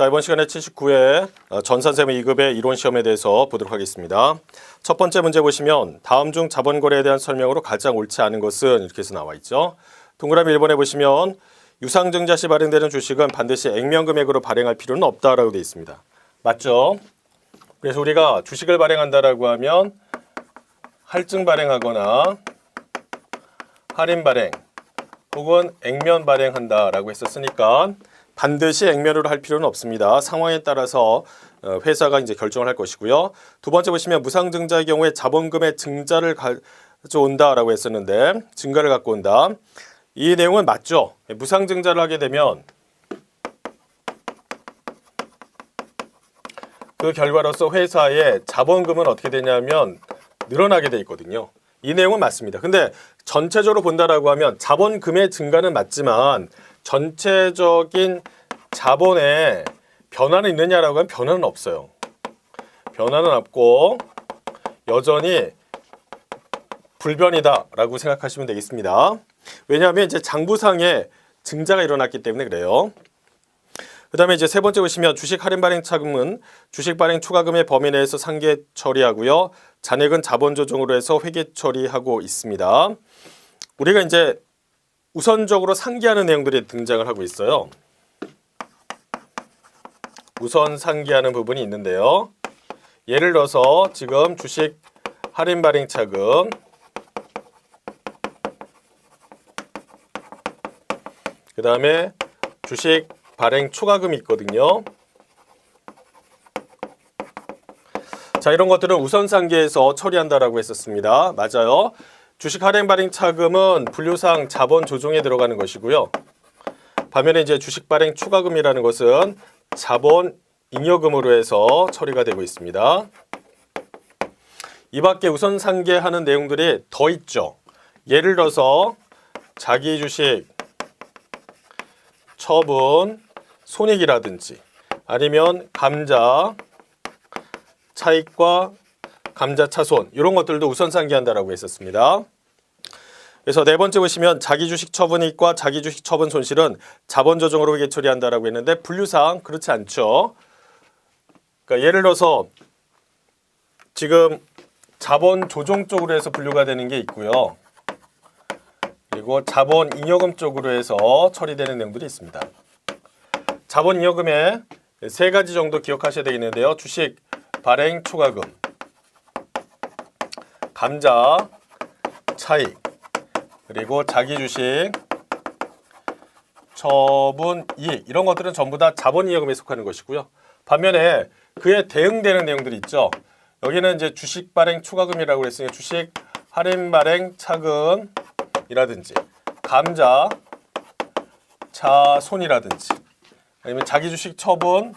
자, 이번 시간에 79회 전산세무 2급의 이론 시험에 대해서 보도록 하겠습니다. 첫 번째 문제 보시면 다음 중 자본거래에 대한 설명으로 가장 옳지 않은 것은 이렇게 해서 나와 있죠. 동그라미 1번에 보시면 유상증자 시 발행되는 주식은 반드시 액면 금액으로 발행할 필요는 없다라고 되어 있습니다. 맞죠? 그래서 우리가 주식을 발행한다라고 하면 할증 발행하거나 할인 발행 혹은 액면 발행한다라고 했었으니까 반드시 액면으로 할 필요는 없습니다. 상황에 따라서 어, 회사가 이제 결정을 할 것이고요. 두 번째 보시면 무상증자의 경우에 자본금의 증자를 가져온다라고 했었는데 증가를 갖고 온다. 이 내용은 맞죠. 무상증자를 하게 되면 그 결과로서 회사의 자본금은 어떻게 되냐면 늘어나게 돼 있거든요. 이 내용은 맞습니다. 근데 전체적으로 본다라고 하면 자본금의 증가는 맞지만 전체적인 자본에 변화는 있느냐라고 하면 변화는 없어요. 변화는 없고 여전히 불변이다라고 생각하시면 되겠습니다. 왜냐하면 이제 장부상에 증자가 일어났기 때문에 그래요. 그 다음에 이제 세 번째 보시면 주식 할인 발행 차금은 주식 발행 추가금의 범위 내에서 상계 처리하고요. 잔액은 자본 조정으로 해서 회계 처리하고 있습니다. 우리가 이제 우선적으로 상기하는 내용들이 등장을 하고 있어요. 우선 상기하는 부분이 있는데요. 예를 들어서 지금 주식 할인 발행 차금 그 다음에 주식 발행 초과금이 있거든요. 자 이런 것들은 우선 상계에서 처리한다라고 했었습니다. 맞아요. 주식 할인 발행 차금은 분류상 자본 조정에 들어가는 것이고요. 반면에 이제 주식 발행 추가금이라는 것은 자본 잉여금으로 해서 처리가 되고 있습니다. 이 밖에 우선 상계하는 내용들이 더 있죠. 예를 들어서 자기 주식 처분 손익이라든지 아니면 감자 차익과 감자 차손 이런 것들도 우선 상기한다라고 했었습니다. 그래서 네 번째 보시면 자기 주식 처분이익과 자기 주식 처분 손실은 자본 조정으로 회계 처리한다라고 했는데 분류상 그렇지 않죠. 그러니까 예를 들어서 지금 자본 조정 쪽으로 해서 분류가 되는 게 있고요. 그리고 자본 잉여금 쪽으로 해서 처리되는 내용들이 있습니다. 자본 잉여금에 세 가지 정도 기억하셔야 되겠는데요. 주식 발행 초과금, 감자 차익, 그리고 자기 주식 처분 이익 이런 것들은 전부 다 자본 잉여금에 속하는 것이고요. 반면에 그에 대응되는 내용들이 있죠. 여기는 이제 주식 발행 추가금이라고 했으니 주식 할인 발행 차금이라든지 감자 차손이라든지 아니면 자기 주식 처분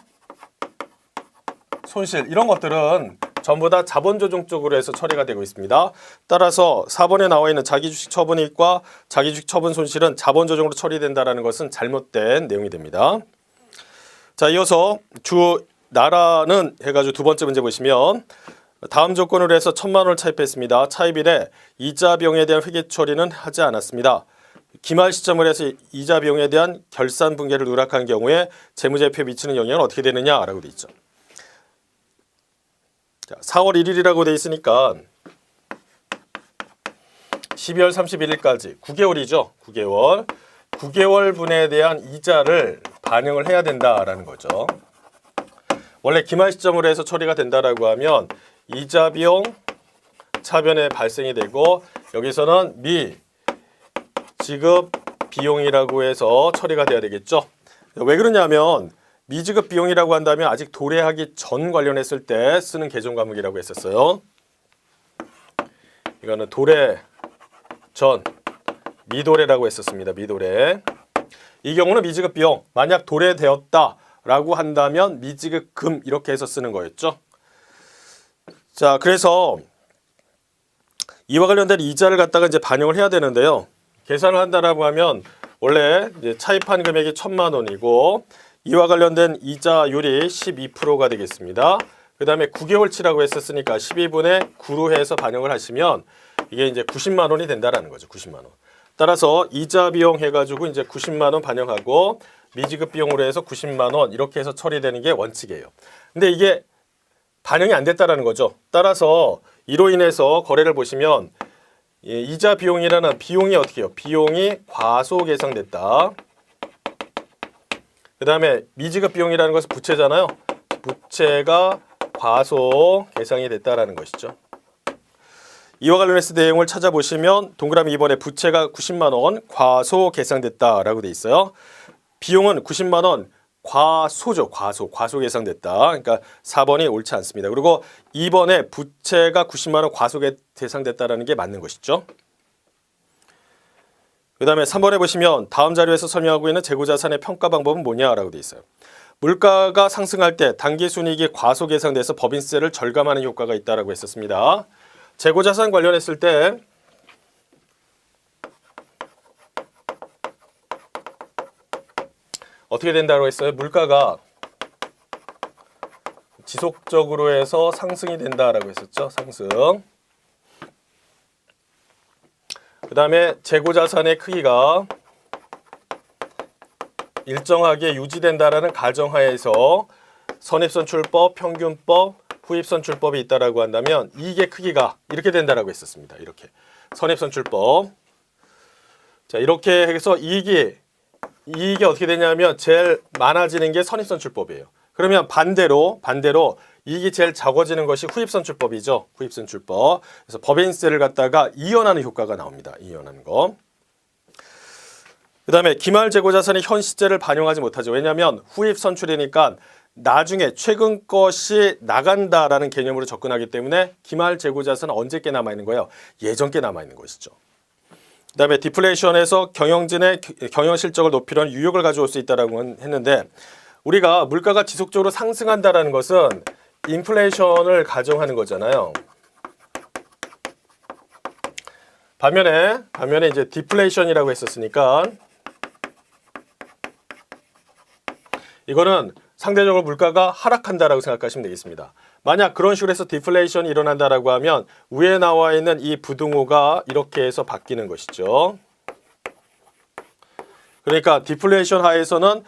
손실 이런 것들은 전부 다 자본 조정 쪽으로 해서 처리가 되고 있습니다. 따라서 4번에 나와 있는 자기 주식 처분이익과 자기 주식 처분 손실은 자본 조정으로 처리된다라는 것은 잘못된 내용이 됩니다. 자, 이어서 주 나라는 해가지고 두 번째 문제 보시면 다음 조건으로 해서 천만 원을 차입했습니다. 차입일에 이자 비용에 대한 회계 처리는 하지 않았습니다. 기말 시점을 해서 이자 비용에 대한 결산 분계를 누락한 경우에 재무제표에 미치는 영향은 어떻게 되느냐라고 돼 있죠. 자, 4월 1일이라고 돼 있으니까 12월 31일까지 9개월이죠. 9개월. 9개월 분에 대한 이자를 반영을 해야 된다라는 거죠. 원래 기말 시점으로 해서 처리가 된다라고 하면 이자 비용 차변에 발생이 되고 여기서는 미 지급 비용이라고 해서 처리가 돼야 되겠죠. 왜 그러냐면 미지급 비용이라고 한다면 아직 도래하기 전 관련했을 때 쓰는 개정 과목이라고 했었어요. 이거는 도래 전 미도래라고 했었습니다. 미도래. 이 경우는 미지급 비용 만약 도래되었다라고 한다면 미지급 금 이렇게 해서 쓰는 거였죠. 자, 그래서 이와 관련된 이자를 갖다가 이제 반영을 해야 되는데요. 계산을 한다라고 하면 원래 차입한 금액이 천만 원이고 이와 관련된 이자율이 12%가 되겠습니다. 그 다음에 9개월치라고 했었으니까 12분의 9로 해서 반영을 하시면 이게 이제 90만 원이 된다라는 거죠. 90만 원. 따라서 이자 비용 해가지고 이제 90만 원 반영하고 미지급 비용으로 해서 90만 원 이렇게 해서 처리되는 게 원칙이에요. 근데 이게 반영이 안 됐다라는 거죠. 따라서 이로 인해서 거래를 보시면 예, 이자 비용이라는 비용이 어떻게 해요? 비용이 과소 계상됐다. 그 다음에 미지급 비용이라는 것은 부채잖아요. 부채가 과소 계상이 됐다라는 것이죠. 이와 관련해서 내용을 찾아보시면 동그라미 2번에 부채가 90만 원 과소 계상됐다라고 돼 있어요. 비용은 90만 원 과소죠. 과소. 과소 계상됐다. 그러니까 4번이 옳지 않습니다. 그리고 2번에 부채가 90만 원 과소 계상됐다라는 게 맞는 것이죠. 그 다음에 3번에 보시면 다음 자료에서 설명하고 있는 재고 자산의 평가 방법은 뭐냐라고 돼 있어요. 물가가 상승할 때 단기 순이익이 과소 계상돼서 법인세를 절감하는 효과가 있다라고 했었습니다. 재고 자산 관련했을 때 어떻게 된다고 했어요? 물가가 지속적으로 해서 상승이 된다라고 했었죠. 상승. 그 다음에 재고 자산의 크기가 일정하게 유지된다라는 가정하에서 선입선출법, 평균법, 후입선출법이 있다라고 한다면 이익의 크기가 이렇게 된다라고 했었습니다. 이렇게 선입선출법. 자 이렇게 해서 이익이 이익이 어떻게 되냐면 제일 많아지는 게 선입선출법이에요. 그러면 반대로 반대로 이익이 제일 적어지는 것이 후입선출법이죠. 후입선출법. 그래서 법인세를 갖다가 이연하는 효과가 나옵니다. 이연하는 거. 그 다음에 기말 재고 자산이 현 시제를 반영하지 못하죠. 왜냐하면 후입 선출이니까 나중에 최근 것이 나간다라는 개념으로 접근하기 때문에 기말 재고 자산은 언제 게 남아 있는 거예요? 예전 게 남아 있는 것이죠. 그 다음에 디플레이션에서 경영진의 경영 실적을 높이려는 유혹을 가져올 수 있다라고 했는데 우리가 물가가 지속적으로 상승한다라는 것은 인플레이션을 가정하는 거잖아요. 반면에 반면에 이제 디플레이션이라고 했었으니까 이거는 상대적으로 물가가 하락한다라고 생각하시면 되겠습니다. 만약 그런 식으로 해서 디플레이션이 일어난다라고 하면 위에 나와 있는 이 부등호가 이렇게 해서 바뀌는 것이죠. 그러니까 디플레이션 하에서는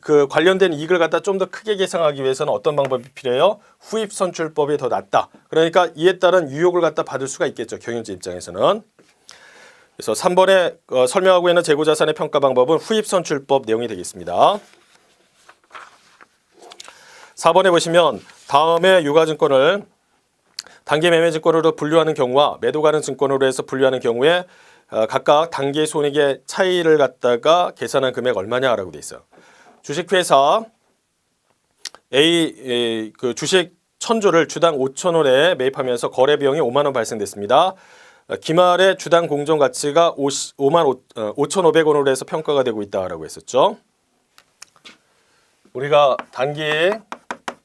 그 관련된 이익을 갖다 좀 더 크게 계상하기 위해서는 어떤 방법이 필요해요? 후입 선출법이 더 낫다. 그러니까 이에 따른 유혹을 갖다 받을 수가 있겠죠. 경영진 입장에서는. 그래서 3번에 어, 설명하고 있는 재고 자산의 평가 방법은 후입 선출법 내용이 되겠습니다. 4번에 보시면 다음에 유가증권을 단기 매매 증권으로 분류하는 경우와 매도 가능 증권으로 해서 분류하는 경우에 어, 각각 단기 손익의 차이를 갖다가 계산한 금액 얼마냐라고 돼 있어요. 주식회사 A 에, 그 주식 천조를 주당 5천 원에 매입하면서 거래 비용이 5만 원 발생됐습니다. 어, 기말에 주당 공정 가치가 5만 5, 5,500원으로 해서 평가가 되고 있다라고 했었죠. 우리가 단기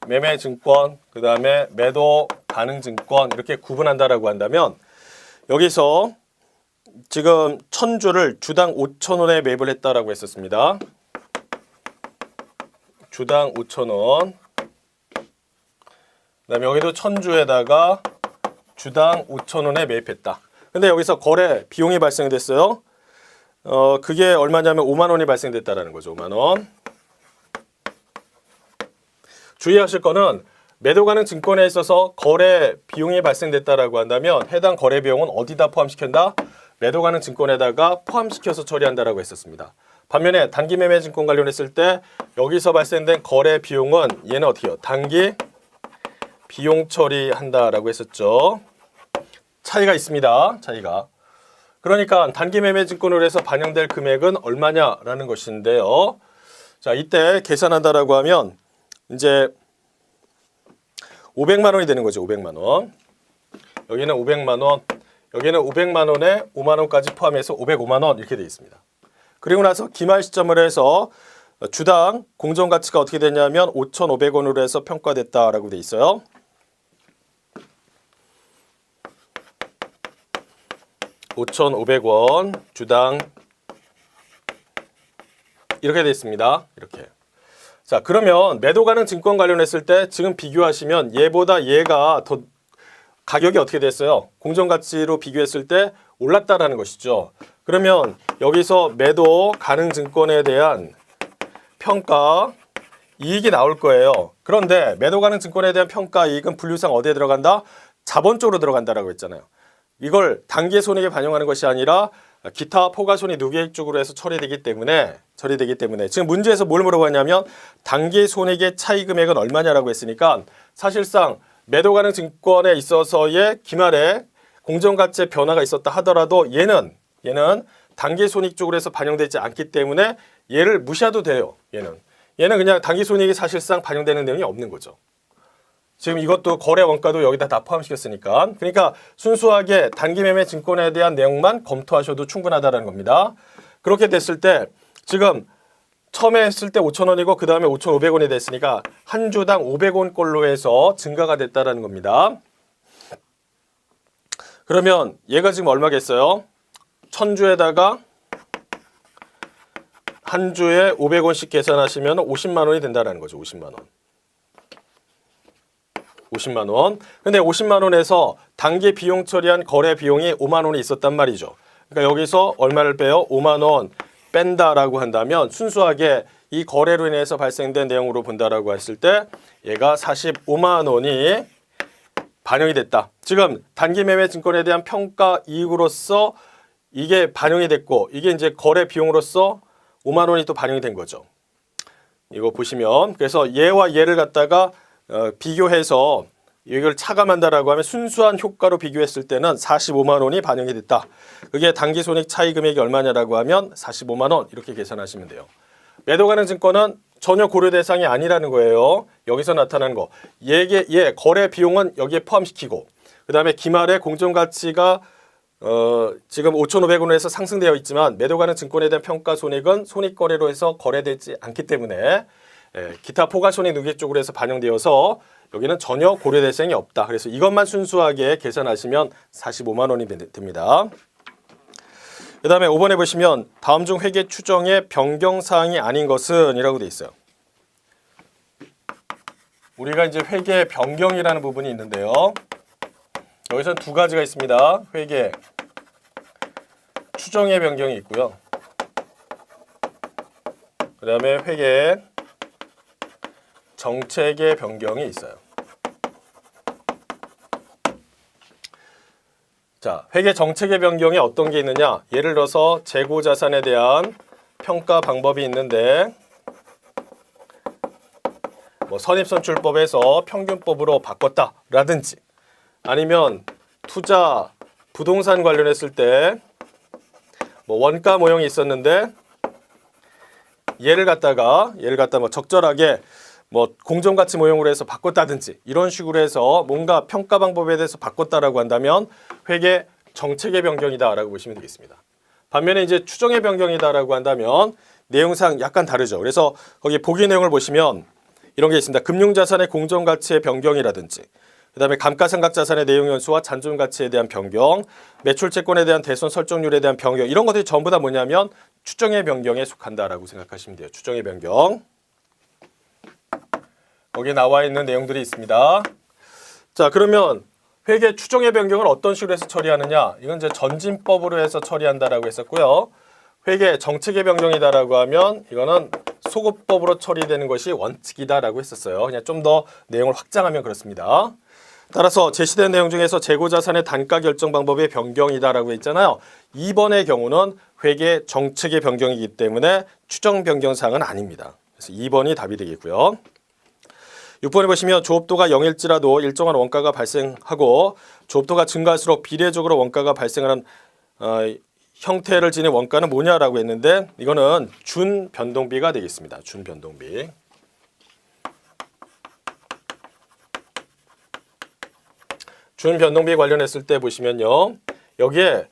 매매 증권, 그 다음에 매도 가능 증권 이렇게 구분한다라고 한다면 여기서 지금 천주를 주당 5천 원에 매입을 했다라고 했었습니다. 주당 5천 원. 그다음에 여기도 천주에다가 주당 5천 원에 매입했다. 근데 여기서 거래 비용이 발생됐어요. 어 그게 얼마냐면 5만 원이 발생됐다라는 거죠. 5만 원. 주의하실 거는 매도 가능 증권에 있어서 거래 비용이 발생됐다라고 한다면 해당 거래 비용은 어디다 포함시킨다? 매도 가능 증권에다가 포함시켜서 처리한다라고 했었습니다. 반면에 단기 매매 증권 관련했을 때 여기서 발생된 거래 비용은 얘는 어떻게 해요? 단기 비용 처리한다라고 했었죠. 차이가 있습니다. 차이가. 그러니까 단기 매매 증권으로 해서 반영될 금액은 얼마냐라는 것인데요. 자, 이때 계산한다라고 하면 이제 500만 원이 되는 거죠. 500만 원. 여기는 500만 원. 여기는 500만 원에 5만 원까지 포함해서 505만 원 이렇게 되어 있습니다. 그리고 나서 기말 시점을 해서 주당 공정 가치가 어떻게 되냐면 5,500원으로 해서 평가됐다라고 돼 있어요. (5,500원) 주당 이렇게 되어 있습니다. 이렇게. 자, 그러면 매도 가능 증권 관련했을 때 지금 비교하시면 얘보다 얘가 더 가격이 어떻게 됐어요? 공정 가치로 비교했을 때 올랐다라는 것이죠. 그러면 여기서 매도 가능 증권에 대한 평가 이익이 나올 거예요. 그런데 매도 가능 증권에 대한 평가 이익은 분류상 어디에 들어간다? 자본 쪽으로 들어간다라고 했잖아요. 이걸 단기 손익에 반영하는 것이 아니라 기타 포괄 손익 누계액 쪽으로 해서 처리되기 때문에 처리되기 때문에 지금 문제에서 뭘 물어봤냐면 단기 손익의 차이 금액은 얼마냐라고 했으니까 사실상 매도 가능 증권에 있어서의 기말에 공정 가치의 변화가 있었다 하더라도 얘는 얘는 단기 손익 쪽으로 해서 반영되지 않기 때문에 얘를 무시해도 돼요. 얘는 얘는 그냥 단기 손익이 사실상 반영되는 내용이 없는 거죠. 지금 이것도 거래 원가도 여기다 다 포함시켰으니까 그러니까 순수하게 단기 매매 증권에 대한 내용만 검토하셔도 충분하다는 겁니다. 그렇게 됐을 때 지금 처음에 했을 때 5,000원이고 그 다음에 5,500원이 됐으니까 한 주당 500원꼴로 해서 증가가 됐다라는 겁니다. 그러면 얘가 지금 얼마겠어요? 1000주에다가 한 주에 500원씩 계산하시면 50만 원이 된다는 거죠. 50만 원. 50만 원. 근데 50만 원에서 단기 비용 처리한 거래 비용이 5만 원이 있었단 말이죠. 그러니까 여기서 얼마를 빼요? 5만 원 뺀다라고 한다면 순수하게 이 거래로 인해서 발생된 내용으로 본다라고 했을 때 얘가 45만 원이 반영이 됐다. 지금 단기 매매 증권에 대한 평가 이익으로서 이게 반영이 됐고 이게 이제 거래 비용으로서 5만 원이 또 반영이 된 거죠. 이거 보시면 그래서 얘와 얘를 갖다가 어, 비교해서 이걸 차감한다라고 하면 순수한 효과로 비교했을 때는 45만 원이 반영이 됐다. 그게 단기 손익 차이 금액이 얼마냐라고 하면 45만 원 이렇게 계산하시면 돼요. 매도 가능 증권은 전혀 고려 대상이 아니라는 거예요. 여기서 나타나는 거. 얘게 얘 거래 비용은 여기에 포함시키고 그다음에 기말의 공정 가치가 어, 지금 5,500원에서 상승되어 있지만 매도 가능 증권에 대한 평가 손익은 손익 거래로 해서 거래되지 않기 때문에 예, 기타 포괄 손익 누계 쪽으로 해서 반영되어서 여기는 전혀 고려 대상이 없다. 그래서 이것만 순수하게 계산하시면 45만 원이 되- 됩니다. 그 다음에 5번에 보시면 다음 중 회계 추정의 변경 사항이 아닌 것은 이라고 돼 있어요. 우리가 이제 회계 변경이라는 부분이 있는데요. 여기서는 두 가지가 있습니다. 회계 추정의 변경이 있고요. 그 다음에 회계 정책의 변경이 있어요. 자, 회계 정책의 변경이 어떤 게 있느냐? 예를 들어서 재고 자산에 대한 평가 방법이 있는데 뭐 선입선출법에서 평균법으로 바꿨다라든지 아니면 투자 부동산 관련했을 때 뭐 원가 모형이 있었는데 얘를 갖다가 얘를 갖다 뭐 적절하게 뭐 공정 가치 모형으로 해서 바꿨다든지 이런 식으로 해서 뭔가 평가 방법에 대해서 바꿨다라고 한다면 회계 정책의 변경이다라고 보시면 되겠습니다. 반면에 이제 추정의 변경이다라고 한다면 내용상 약간 다르죠. 그래서 거기 보기 내용을 보시면 이런 게 있습니다. 금융자산의 공정가치의 변경이라든지 그다음에 감가상각 자산의 내용 연수와 잔존 가치에 대한 변경, 매출 채권에 대한 대손 설정률에 대한 변경 이런 것들이 전부 다 뭐냐면 추정의 변경에 속한다라고 생각하시면 돼요. 추정의 변경. 거기에 나와 있는 내용들이 있습니다. 자, 그러면 회계 추정의 변경을 어떤 식으로 해서 처리하느냐? 이건 이제 전진법으로 해서 처리한다라고 했었고요. 회계 정책의 변경이다라고 하면 이거는 소급법으로 처리되는 것이 원칙이다라고 했었어요. 그냥 좀 더 내용을 확장하면 그렇습니다. 따라서 제시된 내용 중에서 재고 자산의 단가 결정 방법의 변경이다라고 했잖아요. 2번의 경우는 회계 정책의 변경이기 때문에 추정 변경 사항은 아닙니다. 그래서 2번이 답이 되겠고요. 6번에 보시면 조업도가 0일지라도 일정한 원가가 발생하고 조업도가 증가할수록 비례적으로 원가가 발생하는 어, 형태를 지닌 원가는 뭐냐라고 했는데 이거는 준 변동비가 되겠습니다. 준 변동비. 준 변동비 관련했을 때 보시면요. 여기에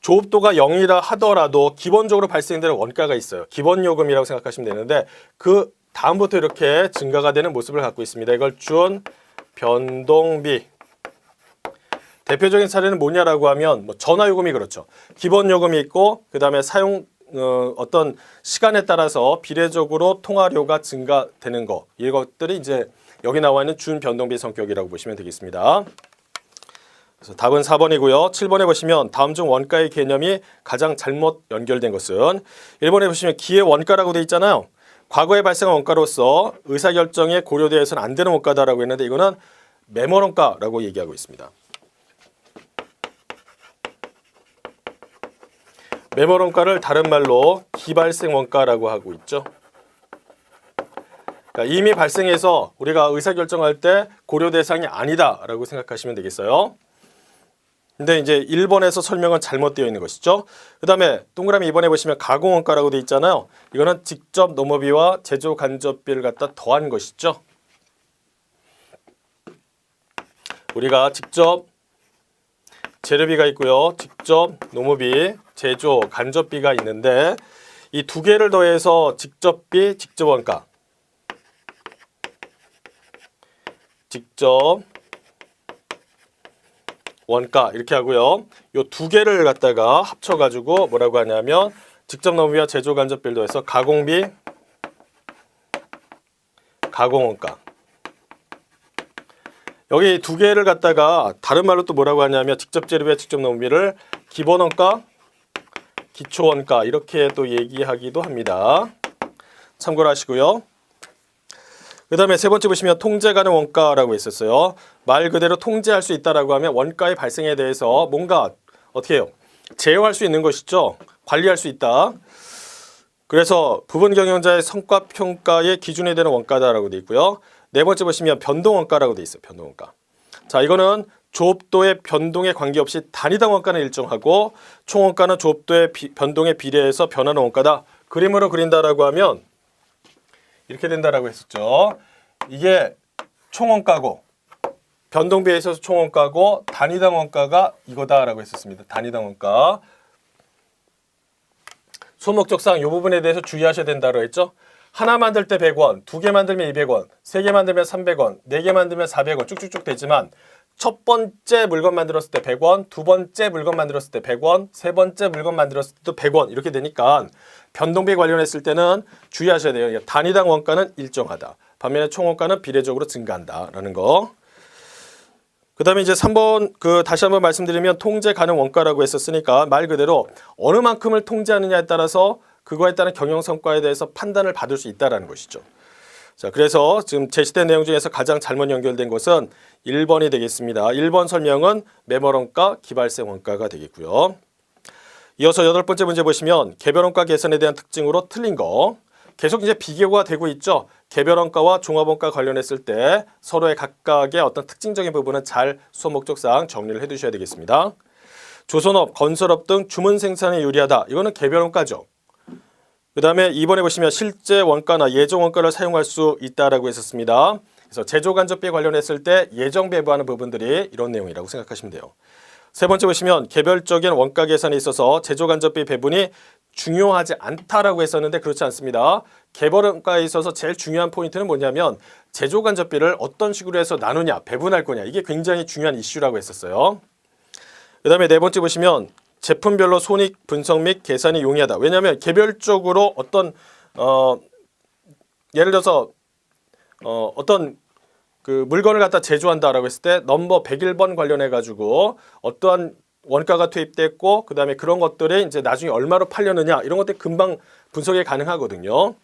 조업도가 0이라 하더라도 기본적으로 발생되는 원가가 있어요. 기본 요금이라고 생각하시면 되는데 그 다음부터 이렇게 증가가 되는 모습을 갖고 있습니다. 이걸 준 변동비. 대표적인 사례는 뭐냐라고 하면 뭐 전화 요금이 그렇죠. 기본 요금이 있고 그다음에 사용 어, 어떤 시간에 따라서 비례적으로 통화료가 증가되는 거 이것들이 이제 여기 나와 있는 준 변동비 성격이라고 보시면 되겠습니다. 그래서 답은 4번이고요. 7번에 보시면 다음 중 원가의 개념이 가장 잘못 연결된 것은 1번에 보시면 기의 원가라고 돼 있잖아요. 과거에 발생한 원가로서 의사결정에 고려되어서는 안 되는 원가다라고 했는데 이거는 매몰 원가라고 얘기하고 있습니다. 매몰 원가를 다른 말로 기발생 원가라고 하고 있죠. 그러니까 이미 발생해서 우리가 의사결정할 때 고려 대상이 아니다라고 생각하시면 되겠어요. 근데 이제 1번에서 설명은 잘못되어 있는 것이죠. 그 다음에 동그라미 2번에 보시면 가공 원가라고 돼 있잖아요. 이거는 직접 농업비와 제조 간접비를 갖다 더한 것이죠. 우리가 직접 재료비가 있고요. 직접 농업비, 제조 간접비가 있는데 이 두 개를 더해서 직접비, 직접 원가. 직접 원가 이렇게 하고요. 요 두 개를 갖다가 합쳐 가지고 뭐라고 하냐면 직접 농비와 제조 간접비를 더해서 가공비 가공 원가. 여기 두 개를 갖다가 다른 말로 또 뭐라고 하냐면 직접 재료비와 직접 농비를 기본 원가, 기초 원가 이렇게 또 얘기하기도 합니다. 참고를 하시고요. 그 다음에 세 번째 보시면 통제 가능 원가라고 있었어요. 말 그대로 통제할 수 있다라고 하면 원가의 발생에 대해서 뭔가 어떻게 해요? 제어할 수 있는 것이죠. 관리할 수 있다. 그래서 부분 경영자의 성과 평가의 기준이 되는 원가다라고 돼 있고요. 네 번째 보시면 변동 원가라고 돼 있어요. 변동 원가. 자, 이거는 조업도의 변동에 관계없이 단위당 원가는 일정하고 총 원가는 조업도의 비- 변동에 비례해서 변하는 원가다. 그림으로 그린다라고 하면 이렇게 된다라고 했었죠. 이게 총 원가고 변동비에 있어서 총 원가고 단위당 원가가 이거다라고 했었습니다. 단위당 원가. 소목적상 이 부분에 대해서 주의하셔야 된다고 했죠. 하나 만들 때 100원, 두 개 만들면 200원, 세 개 만들면 300원, 네 개 만들면 400원 쭉쭉쭉 되지만 첫 번째 물건 만들었을 때 100원, 두 번째 물건 만들었을 때 100원, 세 번째 물건 만들었을 때도 100원 이렇게 되니까 변동비 관련했을 때는 주의하셔야 돼요. 단위당 원가는 일정하다. 반면에 총 원가는 비례적으로 증가한다라는 거. 그 다음에 이제 3번 그 다시 한번 말씀드리면 통제 가능 원가라고 했었으니까 말 그대로 어느 만큼을 통제하느냐에 따라서 그거에 따른 경영 성과에 대해서 판단을 받을 수 있다라는 것이죠. 자, 그래서 지금 제시된 내용 중에서 가장 잘못 연결된 것은 1번이 되겠습니다. 1번 설명은 매몰 원가, 기발생 원가가 되겠고요. 이어서 여덟 번째 문제 보시면 개별 원가 계산에 대한 특징으로 틀린 거. 계속 이제 비교가 되고 있죠. 개별 원가와 종합 원가 관련했을 때 서로의 각각의 어떤 특징적인 부분은 잘 수업 목적상 정리를 해 두셔야 되겠습니다. 조선업, 건설업 등 주문 생산에 유리하다. 이거는 개별 원가죠. 그 다음에 이번에 보시면 실제 원가나 예정 원가를 사용할 수 있다라고 했었습니다. 그래서 제조 간접비 관련했을 때 예정 배부하는 부분들이 이런 내용이라고 생각하시면 돼요. 세 번째 보시면 개별적인 원가 계산에 있어서 제조 간접비 배분이 중요하지 않다라고 했었는데 그렇지 않습니다. 개별 원가에 있어서 제일 중요한 포인트는 뭐냐면 제조 간접비를 어떤 식으로 해서 나누냐, 배분할 거냐 이게 굉장히 중요한 이슈라고 했었어요. 그 다음에 네 번째 보시면 제품별로 손익 분석 및 계산이 용이하다. 왜냐하면 개별적으로 어떤 어 예를 들어서 어 어떤 그 물건을 갖다 제조한다라고 했을 때 넘버 101번 관련해 가지고 어떠한 원가가 투입됐고 그다음에 그런 것들이 이제 나중에 얼마로 팔렸느냐 이런 것들 금방 분석이 가능하거든요.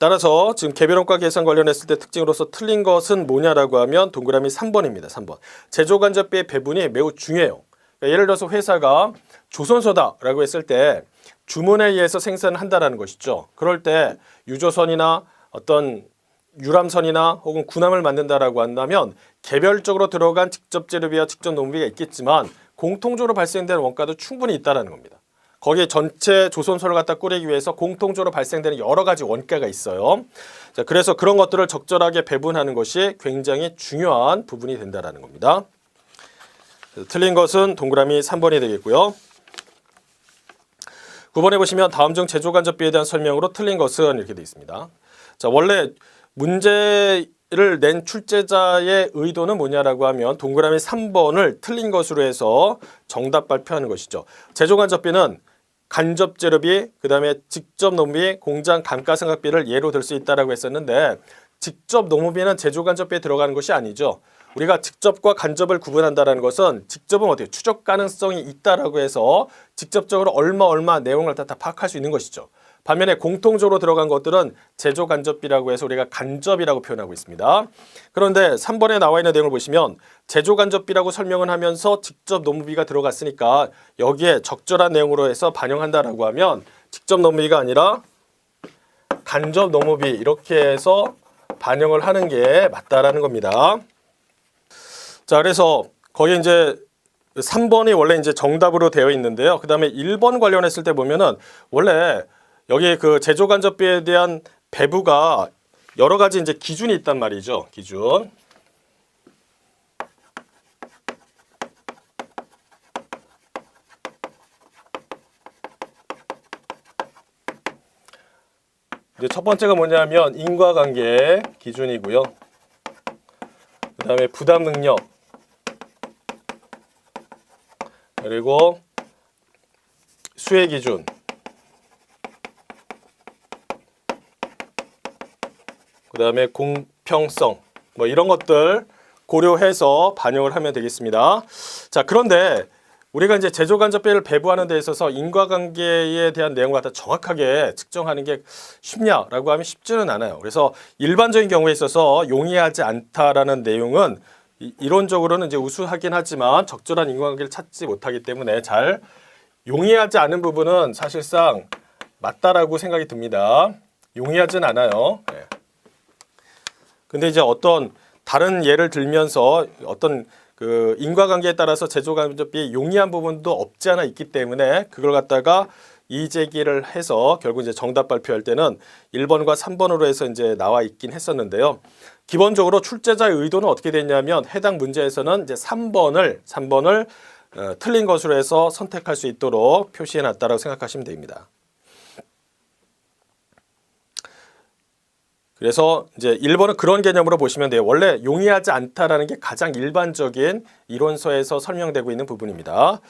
따라서 지금 개별원가 계산 관련했을 때 특징으로서 틀린 것은 뭐냐라고 하면 동그라미 3번입니다. 3번. 제조 간접비의 배분이 매우 중요해요. 그러니까 예를 들어서 회사가 조선소다라고 했을 때 주문에 의해서 생산을 한다라는 것이죠. 그럴 때 유조선이나 어떤 유람선이나 혹은 군함을 만든다라고 한다면 개별적으로 들어간 직접 재료비와 직접 농비가 있겠지만 공통적으로 발생되는 원가도 충분히 있다라는 겁니다. 거기에 전체 조선소를 갖다 꾸리기 위해서 공통적으로 발생되는 여러 가지 원가가 있어요. 자, 그래서 그런 것들을 적절하게 배분하는 것이 굉장히 중요한 부분이 된다라는 겁니다. 틀린 것은 동그라미 3번이 되겠고요. 9번에 보시면 다음 중 제조 간접비에 대한 설명으로 틀린 것은 이렇게 되어 있습니다. 자, 원래 문제를 낸 출제자의 의도는 뭐냐라고 하면 동그라미 3번을 틀린 것으로 해서 정답 발표하는 것이죠. 제조 간접비는 간접 재료비, 그 다음에 직접 농비, 공장 감가상각비를 예로 들 수 있다라고 했었는데 직접 농업비는 제조 간접비에 들어가는 것이 아니죠. 우리가 직접과 간접을 구분한다라는 것은 직접은 어떻게 추적 가능성이 있다라고 해서 직접적으로 얼마 얼마 내용을 다, 다 파악할 수 있는 것이죠. 반면에 공통적으로 들어간 것들은 제조 간접비라고 해서 우리가 간접이라고 표현하고 있습니다. 그런데 3번에 나와 있는 내용을 보시면 제조 간접비라고 설명을 하면서 직접 노무비가 들어갔으니까 여기에 적절한 내용으로 해서 반영한다라고 하면 직접 노무비가 아니라 간접 노무비 이렇게 해서 반영을 하는 게 맞다라는 겁니다. 자, 그래서 거기 이제 3번이 원래 이제 정답으로 되어 있는데요. 그다음에 1번 관련했을 때 보면은 원래 여기 그 제조 간접비에 대한 배부가 여러 가지 이제 기준이 있단 말이죠. 기준. 이제 첫 번째가 뭐냐면 인과관계 기준이고요. 그다음에 부담 능력 그리고 수혜 기준 그 다음에 공평성 뭐 이런 것들 고려해서 반영을 하면 되겠습니다. 자 그런데 우리가 이제 제조 간접비를 배부하는 데 있어서 인과관계에 대한 내용을 갖다 정확하게 측정하는 게 쉽냐라고 하면 쉽지는 않아요. 그래서 일반적인 경우에 있어서 용이하지 않다라는 내용은 이- 이론적으로는 이제 우수하긴 하지만 적절한 인과관계를 찾지 못하기 때문에 잘 용이하지 않은 부분은 사실상 맞다라고 생각이 듭니다. 용이하진 않아요. 예. 근데 이제 어떤 다른 예를 들면서 어떤 그 인과관계에 따라서 제조간접비 용이한 부분도 없지 않아 있기 때문에 그걸 갖다가 이제기를 해서 결국 이제 정답 발표할 때는 1번과 3번으로 해서 이제 나와 있긴 했었는데요. 기본적으로 출제자의 의도는 어떻게 됐냐면 해당 문제에서는 이제 3번을 3번을 어, 틀린 것으로 해서 선택할 수 있도록 표시해 놨다라고 생각하시면 됩니다. 그래서 이제 1번은 그런 개념으로 보시면 돼요. 원래 용이하지 않다라는 게 가장 일반적인 이론서에서 설명되고 있는 부분입니다.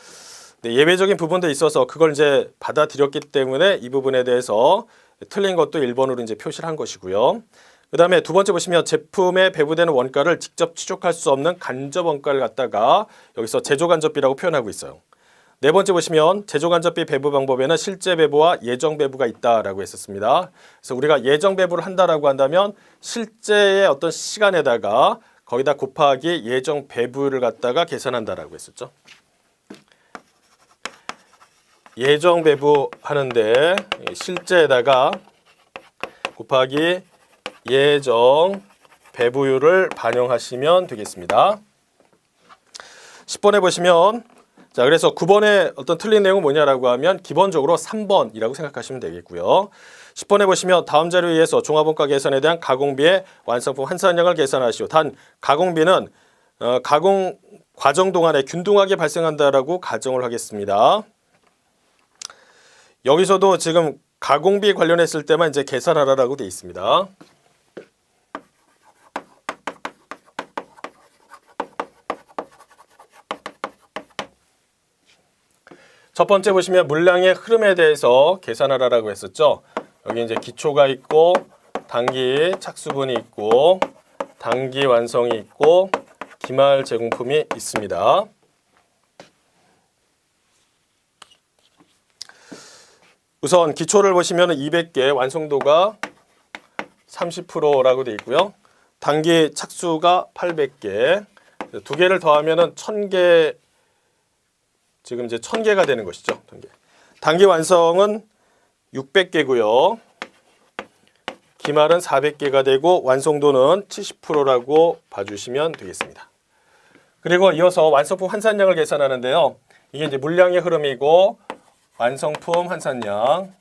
네, 예외적인 부분도 있어서 그걸 이제 받아들였기 때문에 이 부분에 대해서 틀린 것도 1번으로 이제 표시를 한 것이고요. 그 다음에 두 번째 보시면 제품에 배부되는 원가를 직접 추적할 수 없는 간접 원가를 갖다가 여기서 제조 간접비라고 표현하고 있어요. 네 번째 보시면 제조 간접비 배부 방법에는 실제 배부와 예정 배부가 있다라고 했었습니다. 그래서 우리가 예정 배부를 한다라고 한다면 실제의 어떤 시간에다가 거기다 곱하기 예정 배부를 갖다가 계산한다라고 했었죠. 예정 배부 하는데 실제에다가 곱하기 예정 배부율을 반영하시면 되겠습니다. 10번에 보시면 자, 그래서 9번에 어떤 틀린 내용은 뭐냐라고 하면 기본적으로 3번이라고 생각하시면 되겠고요. 10번에 보시면 다음 자료에 의해서 종합원가 계산에 대한 가공비의 완성품 환산량을 계산하시오. 단 가공비는 어, 가공 과정 동안에 균등하게 발생한다라고 가정을 하겠습니다. 여기서도 지금 가공비 관련했을 때만 이제 계산하라라고 돼 있습니다. 첫 번째 보시면 물량의 흐름에 대해서 계산하라라고 했었죠. 여기 이제 기초가 있고 단기 착수분이 있고 단기 완성이 있고 기말 제공품이 있습니다. 우선 기초를 보시면 200개 완성도가 30%라고 되어 있고요. 단기 착수가 800개. 두 개를 더하면은 1000개 지금 이제 1000개가 되는 것이죠. 단기. 단기 완성은 600개고요. 기말은 400개가 되고 완성도는 70%라고 봐주시면 되겠습니다. 그리고 이어서 완성품 환산량을 계산하는데요. 이게 이제 물량의 흐름이고 완성품 환산량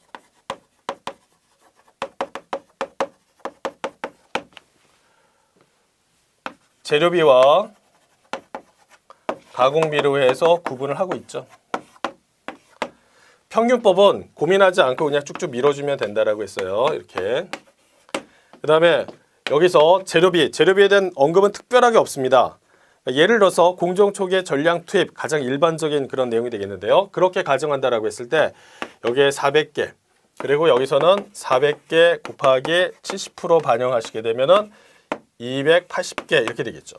재료비와 가공비로 해서 구분을 하고 있죠. 평균법은 고민하지 않고 그냥 쭉쭉 밀어주면 된다라고 했어요. 이렇게. 그 다음에 여기서 재료비, 재료비에 대한 언급은 특별하게 없습니다. 예를 들어서 공정 초기의 전량 투입 가장 일반적인 그런 내용이 되겠는데요. 그렇게 가정한다라고 했을 때 여기에 400개 그리고 여기서는 400개 곱하기 70% 반영하시게 되면은 280개 이렇게 되겠죠.